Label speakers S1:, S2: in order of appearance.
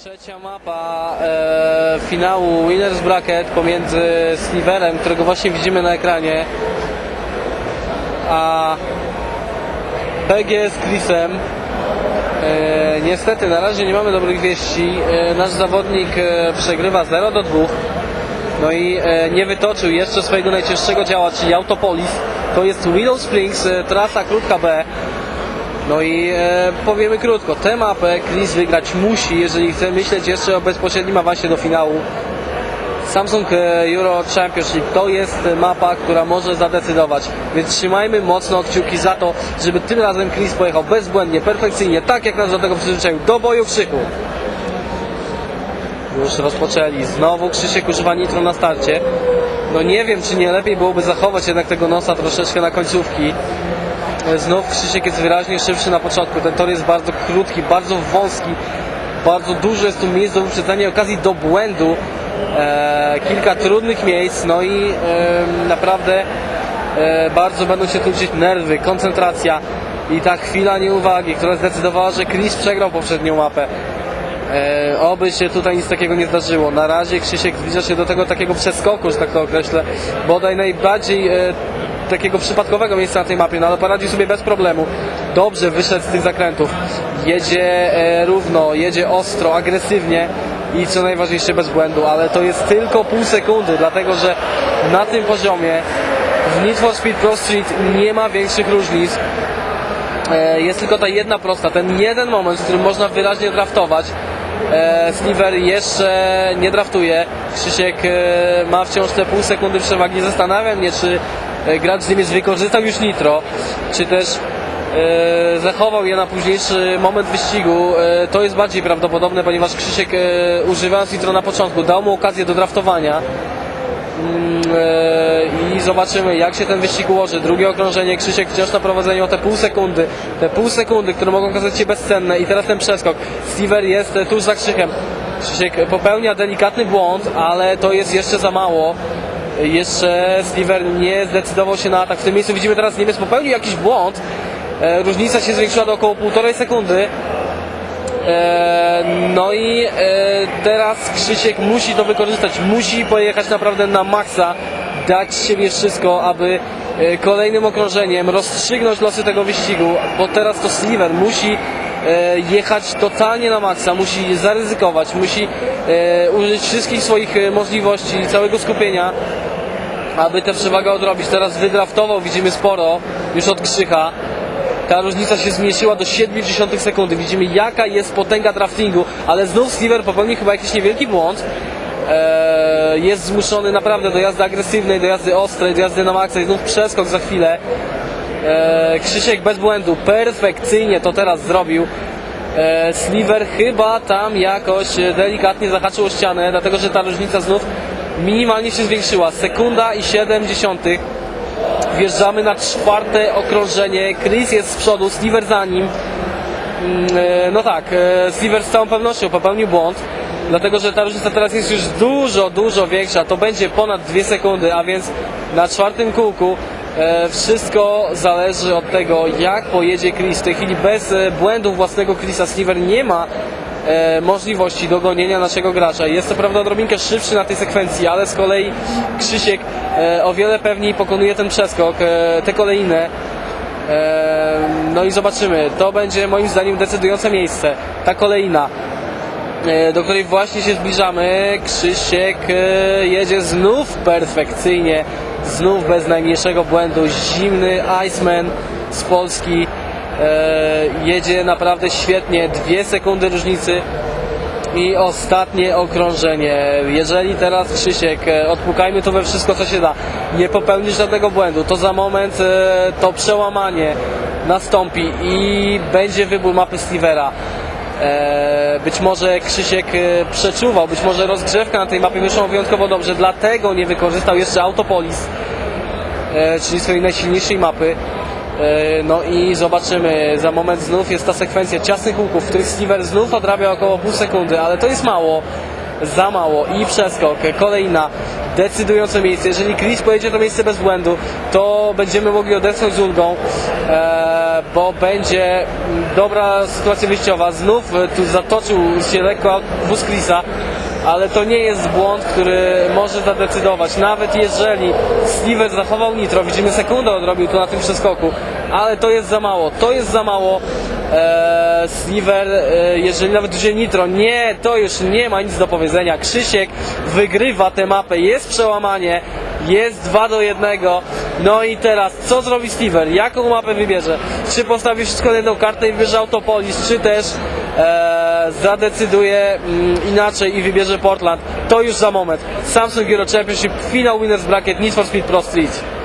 S1: Trzecia mapa e, finału Winners Bracket pomiędzy Sliverem, którego właśnie widzimy na ekranie, a PG z Chrisem. E, niestety na razie nie mamy dobrych wieści. E, nasz zawodnik e, przegrywa 0 do 2. No i e, nie wytoczył jeszcze swojego najcięższego działa, czyli Autopolis. To jest Willow Springs, e, trasa krótka B. No i e, powiemy krótko, tę mapę Chris wygrać musi, jeżeli chce myśleć jeszcze o bezpośrednim awansie do finału. Samsung e, Euro Championship to jest mapa, która może zadecydować, więc trzymajmy mocno kciuki za to, żeby tym razem Chris pojechał bezbłędnie, perfekcyjnie, tak jak nas do tego przyzwyczaił, do boju krzyku. Już rozpoczęli, znowu Krzysiek używa nitro na starcie. No nie wiem, czy nie lepiej byłoby zachować jednak tego nosa troszeczkę na końcówki. Znów Krzysiek jest wyraźnie szybszy na początku. Ten tor jest bardzo krótki, bardzo wąski. Bardzo dużo jest tu miejsc do wyprzedzania okazji do błędu. E, kilka trudnych miejsc, no i e, naprawdę e, bardzo będą się tu liczyć nerwy, koncentracja i ta chwila nieuwagi, która zdecydowała, że Chris przegrał poprzednią mapę. E, oby się tutaj nic takiego nie zdarzyło. Na razie Krzysiek zbliża się do tego takiego przeskoku, że tak to określę, bodaj najbardziej e, takiego przypadkowego miejsca na tej mapie, no ale poradził sobie bez problemu. Dobrze wyszedł z tych zakrętów. Jedzie e, równo, jedzie ostro, agresywnie i co najważniejsze bez błędu, ale to jest tylko pół sekundy, dlatego że na tym poziomie w Need for Speed Pro Street nie ma większych różnic. E, jest tylko ta jedna prosta, ten jeden moment, w którym można wyraźnie draftować. E, Sliver jeszcze nie draftuje. Krzysiek ma wciąż te pół sekundy przewagi. Zastanawiam mnie, czy gracz z Niemiec wykorzystał już nitro, czy też e, zachował je na późniejszy moment wyścigu. E, to jest bardziej prawdopodobne, ponieważ Krzysiek e, używając nitro na początku dał mu okazję do draftowania. Mm, e, i zobaczymy jak się ten wyścig ułoży. Drugie okrążenie, Krzysiek wciąż na prowadzeniu o te pół sekundy, te pół sekundy, które mogą okazać się bezcenne i teraz ten przeskok. Stever jest e, tuż za Krzykiem. Krzysiek popełnia delikatny błąd, ale to jest jeszcze za mało. Jeszcze Stever nie zdecydował się na atak. W tym miejscu widzimy teraz Niemiec popełnił jakiś błąd. E, Różnica się zwiększyła do około półtorej sekundy. E, No i e, teraz Krzysiek musi to wykorzystać, musi pojechać naprawdę na maksa, dać siebie wszystko, aby kolejnym okrążeniem rozstrzygnąć losy tego wyścigu, bo teraz to Sliver musi jechać totalnie na maksa, musi zaryzykować, musi e, użyć wszystkich swoich e, możliwości i całego skupienia, aby tę przewagę odrobić. Teraz wydraftował, widzimy sporo, już od Krzycha. Ta różnica się zmniejszyła do 0,7 sekundy. Widzimy jaka jest potęga draftingu, ale znów Sliver popełnił chyba jakiś niewielki błąd. Jest zmuszony naprawdę do jazdy agresywnej, do jazdy ostrej, do jazdy na maksa i znów przeskok za chwilę. Eee, Krzysiek bez błędu, perfekcyjnie to teraz zrobił. Eee, Sliver chyba tam jakoś e, delikatnie zahaczył o ścianę, dlatego że ta różnica znów minimalnie się zwiększyła. Sekunda i 7 dziesiątych. Wjeżdżamy na czwarte okrążenie. Chris jest z przodu, Sliver za nim. Mm, e, No tak, e, Sliver z całą pewnością popełnił błąd, dlatego że ta różnica teraz jest już dużo, dużo większa. To będzie ponad 2 sekundy, a więc na czwartym kółku e, wszystko zależy od tego, jak pojedzie Chris. W tej chwili bez e, błędów własnego Chrisa Sliver nie ma e, możliwości dogonienia naszego gracza. Jest to prawda odrobinkę szybszy na tej sekwencji, ale z kolei Krzysiek e, o wiele pewniej pokonuje ten przeskok, e, te kolejne. E, no i zobaczymy. To będzie moim zdaniem decydujące miejsce. Ta kolejna, e, do której właśnie się zbliżamy. Krzysiek e, jedzie znów perfekcyjnie, znów bez najmniejszego błędu. Zimny Iceman z Polski e, jedzie naprawdę świetnie. Dwie sekundy różnicy. I ostatnie okrążenie. Jeżeli teraz Krzysiek, e, odpukajmy to we wszystko co się da, nie popełni żadnego błędu, to za moment e, to przełamanie nastąpi i będzie wybór mapy Slivera. E, Być może Krzysiek e, przeczuwał, być może rozgrzewka na tej mapie wyszła wyjątkowo dobrze, dlatego nie wykorzystał jeszcze Autopolis, e, czyli swojej najsilniejszej mapy. No i zobaczymy, za moment znów jest ta sekwencja ciasnych łuków, w których Sliver znów odrabia około pół sekundy, ale to jest mało, za mało i przeskok, kolejna decydujące miejsce. Jeżeli Chris pojedzie to miejsce bez błędu, to będziemy mogli odetchnąć z ulgą. E, bo będzie dobra sytuacja wyjściowa. Znów e, tu zatoczył się lekko wóz Chrisa, ale to nie jest błąd, który może zadecydować. Nawet jeżeli Sliver zachował nitro, widzimy sekundę odrobił tu na tym przeskoku, ale to jest za mało, to jest za mało. Sliver, e, jeżeli nawet wziął nitro, nie, to już nie ma nic do powiedzenia. Krzysiek wygrywa tę mapę, jest przełamanie, jest 2 do 1. No i teraz, co zrobi Sliver? Jaką mapę wybierze? Czy postawi wszystko na jedną kartę i wybierze Autopolis, czy też e, zadecyduje mm, inaczej i wybierze Portland? To już za moment. Samsung Euro Championship, finał Winners Bracket, Need for Speed Pro Street.